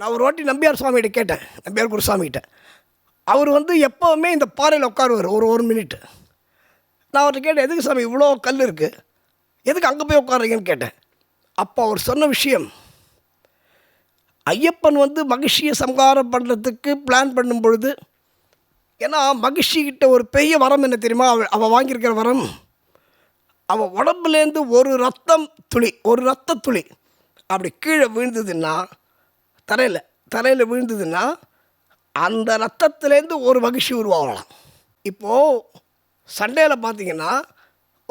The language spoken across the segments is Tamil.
நான் ஒரு வாட்டி நம்பியார் சுவாமிகிட்ட கேட்டேன் நம்பியார் குருசாமிகிட்ட அவர் வந்து எப்போவுமே இந்த பாறையில் உட்காருவார் ஒரு ஒரு மினிட் நான் அவர்கிட்ட கேட்டேன் எதுக்கு சாமி இவ்வளோ கல் இருக்குது எதுக்கு அங்கே போய் உட்காருங்கன்னு கேட்டேன். அப்போ அவர் சொன்ன விஷயம் ஐயப்பன் வந்து மகிழ்ச்சியை சம்ஹாரம் பண்ணுறதுக்கு பிளான் பண்ணும் பொழுது ஏன்னா மகிழ்ச்சிக்கிட்ட ஒரு பெரிய வரம் என்ன தெரியுமா? அவள் அவள் வாங்கியிருக்கிற வரம் அவள் உடம்புலேருந்து ஒரு ரத்தம் துளி ஒரு ரத்த துளி அப்படி கீழே விழுந்ததுன்னா தரையில் தரையில் விழுந்ததுன்னா அந்த ரத்தத்துலேருந்து ஒரு மகிழ்ச்சி உருவாகலாம். இப்போது சண்டையில் பார்த்தீங்கன்னா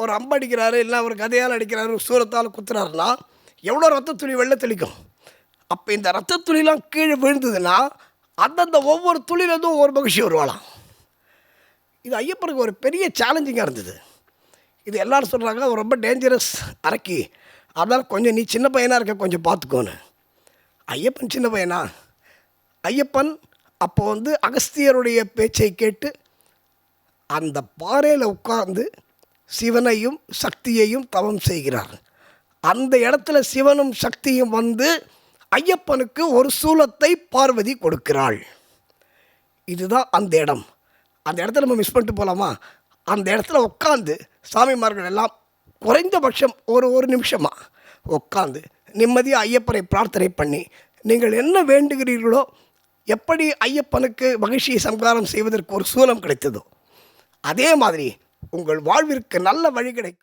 ஒரு அம்பு அடிக்கிறாரு இல்லை ஒரு கதையால் அடிக்கிறாரு ஒரு சூரத்தால் குத்துறாருன்னா எவ்வளோ ரத்த துளி வெள்ளை தெளிக்கும்? அப்போ இந்த ரத்த துளிலாம் கீழே விழுந்ததுன்னா அந்தந்த ஒவ்வொரு துளியிலேருந்தும் ஒரு மகிழ்ச்சி உருவாகலாம். இது ஐயப்பனுக்கு ஒரு பெரிய சேலஞ்சிங்காக இருந்தது. இது எல்லோரும் சொல்கிறாங்க அவர் ரொம்ப டேஞ்சரஸ் அரக்கி. அதனால் கொஞ்சம் நீ சின்ன பையனாக இருக்க கொஞ்சம் பார்த்துக்கோன்னு ஐயப்பன் சின்ன பையனா? ஐயப்பன் அப்போ வந்து அகஸ்தியருடைய பேச்சை கேட்டு அந்த பாறையில் உட்கார்ந்து சிவனையும் சக்தியையும் தவம் செய்கிறார். அந்த இடத்துல சிவனும் சக்தியும் வந்து ஐயப்பனுக்கு ஒரு சூலத்தை பார்வதி கொடுக்கிறாள். இதுதான் அந்த இடம். அந்த இடத்துல நம்ம மிஸ் பண்ணிட்டு போகலாமா அந்த இடத்துல உட்காந்து சாமிமார்கள் எல்லாம் குறைந்தபட்சம் ஒரு ஒரு நிமிஷமாக உட்காந்து நிம்மதியாக ஐயப்பனை பிரார்த்தனை பண்ணி நீங்கள் என்ன வேண்டுகிறீர்களோ எப்படி ஐயப்பனுக்கு மகிழ்ச்சியை சம்காரம் செய்வதற்கு ஒரு சூலம் கிடைத்ததோ அதே மாதிரி உங்கள் வாழ்விற்கு நல்ல வழி கிடைக்கும்.